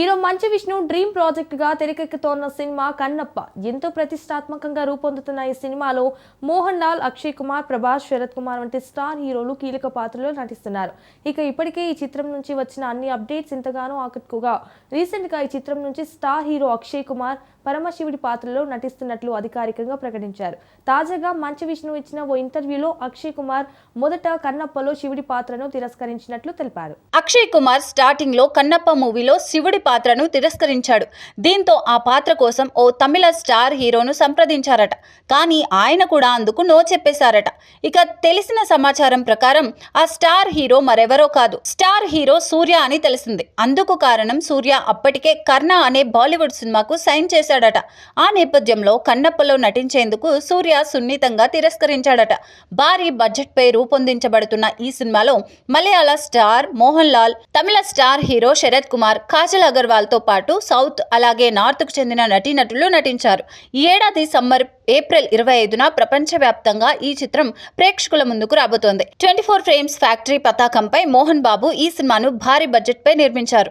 Hero Manchu Vishnu dream ప్రాజెక్ట్గా తెరకెక్కుతోన్న cinema Kannappa. ఎంతో ప్రతిష్టాత్మకంగా రూపొందుతున్న ఈ సినిమాలో మోహన్ లాల్ అక్షయ్ కుమార్ ప్రభాస్ శరత్ కుమార్ వంటి స్టార్ హీరోలు కీలక పాత్రలో నటిస్తున్నారు. ఇక ఇప్పటికే ఈ చిత్రం నుంచి వచ్చిన అన్ని అప్డేట్స్ ఎంతగానో ఆకట్టుకుగా రీసెంట్గా ఈ చిత్రం నుంచి స్టార్ హీరో అక్షయ్ కుమార్ పరమశివుడి పాత్రలో నటిస్తున్నట్లు అధికారికంగా ప్రకటించారు. తాజాగా మంచి విష్ణు ఇచ్చిన ఓ ఇంటర్వ్యూలో అక్షయ్ కుమార్ మొదట కన్నప్పలో శివుడి పాత్రను తిరస్కరించినట్లు తెలిపారు. అక్షయ్ కుమార్ స్టార్టింగ్లో కన్నప్ప మూవీలో శివుడి పాత్రను తిరస్కరించాడు. దీంతో ఆ పాత్ర కోసం ఓ తమిళ స్టార్ హీరోను సంప్రదించారట. కానీ ఆయన కూడా అందుకు నో చెప్పేశారట. ఇక తెలిసిన సమాచారం ప్రకారం ఆ స్టార్ హీరో మరెవరో కాదు. స్టార్ హీరో సూర్య అని తెలిసింది. అందుకు కారణం సూర్య అప్పటికే కర్ణ అనే బాలీవుడ్ సినిమాకు సైన్ చేశాడట. ఆ నేపథ్యంలో కన్నప్పలో నటించేందుకు సూర్య సున్నితంగా తిరస్కరించాడట. భారీ బడ్జెట్ పై రూపొందించబడుతున్న ఈ సినిమాలో మలయాళ స్టార్ మోహన్ లాల్ తమిళ స్టార్ హీరో శరత్ కుమార్ కాజల్ అగర్వాల్తో పాటు సౌత్ అలాగే నార్త్కు చెందిన నటీనటులు నటించారు. ఈ ఏడాది సమ్మర్ ఏప్రిల్ ఇరవై ఐదున ప్రపంచవ్యాప్తంగా ఈ చిత్రం ప్రేక్షకుల ముందుకు రాబోతోంది. ట్వంటీ ఫోర్ ఫ్రేమ్స్ ఫ్యాక్టరీ పతాకంపై మోహన్ బాబు ఈ సినిమాను భారీ బడ్జెట్ పై నిర్మించారు.